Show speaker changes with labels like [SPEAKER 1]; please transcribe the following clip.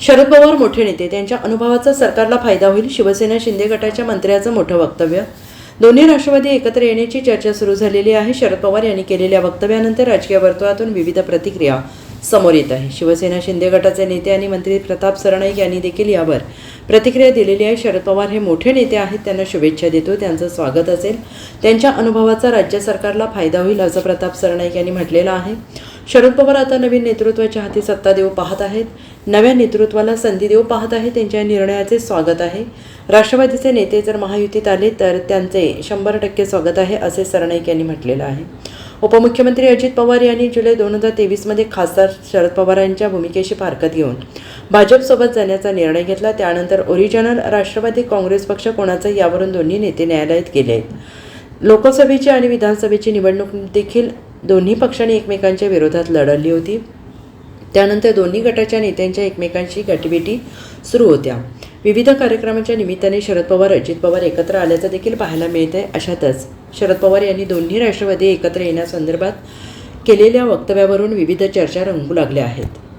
[SPEAKER 1] शरद पवार मोठे नेते. त्यांच्या अनुभवाचा सरकारला फायदा होईल. शिवसेना शिंदे गटाच्या मंत्र्याचं मोठं वक्तव्य. दोन्ही राष्ट्रवादी एकत्र येण्याची चर्चा सुरू झालेली आहे. शरद पवार यांनी केलेल्या वक्तव्यानंतर राजकीय वर्तुळातून विविध प्रतिक्रिया समोर येत आहे. शिवसेना शिंदे गटाचे नेते आणि मंत्री प्रताप सरनाईक यांनी देखील यावर प्रतिक्रिया दिलेली आहे. शरद पवार हे मोठे नेते आहेत. त्यांना शुभेच्छा देतो. त्यांचं स्वागत असेल. त्यांच्या अनुभवाचा राज्य सरकारला फायदा होईल असं प्रताप सरनाईक यांनी म्हटलेलं आहे. शरद पवार आता नवीन नेतृत्वाच्या हाती सत्ता देऊ पाहत आहेत. नव्या नेतृत्वाला संधी देऊ पाहत आहे त्यांच्या निर्णयाचे स्वागत आहे. राष्ट्रवादीचे नेते जर महायुतीत आले तर त्यांचे शंभर टक्के स्वागत आहे असे सरनाईक यांनी म्हटलेलं आहे. उपमुख्यमंत्री अजित पवार यांनी जुलै दोन हजार तेवीसमध्ये खासदार शरद पवारांच्या भूमिकेशी फारकत घेऊन भाजपसोबत जाण्याचा निर्णय घेतला. त्यानंतर ओरिजिनल राष्ट्रवादी काँग्रेस पक्ष कोणाचा यावरून दोन्ही नेते न्यायालयात गेले आहेत. लोकसभेची आणि विधानसभेची निवडणूक देखील दोन्ही पक्षांनी एकमेकांच्या विरोधात लढवली होती. त्यानंतर दोन्ही गटाच्या नेत्यांच्या एकमेकांशी गटभेटी सुरू होत्या. विविध कार्यक्रमाच्या निमित्ताने शरद पवार अजित पवार एकत्र आल्याचं देखील पाहायला मिळत आहे अशातच शरद पवार यांनी दोन्ही राष्ट्रवादी एकत्र येण्यासंदर्भात केलेल्या वक्तव्यावरून विविध चर्चा रंगू लागल्या आहेत.